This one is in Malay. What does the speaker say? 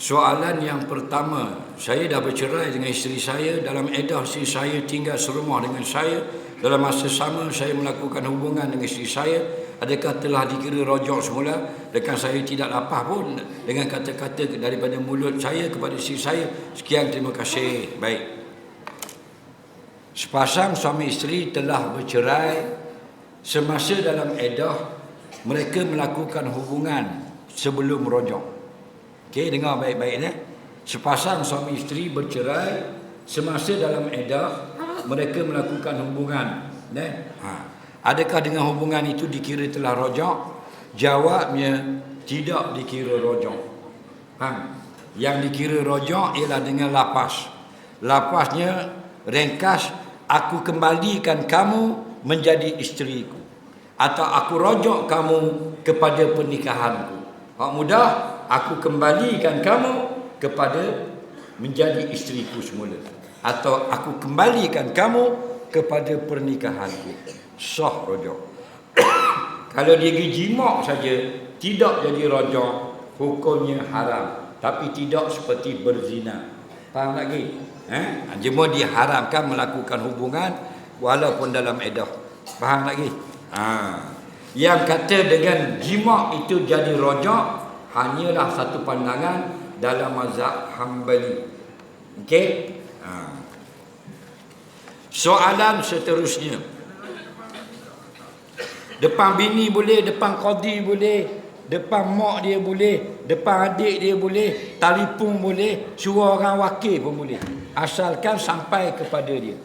Soalan yang pertama, saya dah bercerai dengan isteri saya. Dalam edah isteri saya tinggal serumah dengan saya. Dalam masa sama saya melakukan hubungan dengan isteri saya. Adakah telah dikira rojok semula? Dekat saya tidak lapah pun dengan kata-kata daripada mulut saya kepada isteri saya. Sekian terima kasih. Baik. Sepasang suami isteri telah bercerai semasa dalam edah mereka melakukan hubungan sebelum rojok. Okey, dengar baik-baik ya. Sepasang suami isteri bercerai semasa dalam edah mereka melakukan hubungan, ya. Ha. Adakah dengan hubungan itu dikira telah rojak? Jawabnya tidak dikira rojak. Faham? Yang dikira rojak ialah dengan lapas. Lapasnya ringkas aku kembalikan kamu menjadi isteriku atau aku rojak kamu kepada pernikahanku. Pak mudah aku kembalikan kamu kepada menjadi isteriku semula. Atau aku kembalikan kamu kepada pernikahanku. Sah rojak kalau dia pergi jimak saja tidak jadi rojak hukumnya haram. Tapi tidak seperti berzina. Faham lagi eh? Cuma diharamkan melakukan hubungan walaupun dalam edah. Faham lagi ha. Yang kata dengan jimak itu jadi rojak hanyalah satu pandangan dalam mazhab Hambali. Okey? Ha. Soalan seterusnya. Depan bini boleh, depan qadi boleh, depan mak dia boleh, depan adik dia boleh, telefon boleh, suruh orang wakil pun boleh. Asalkan sampai kepada dia.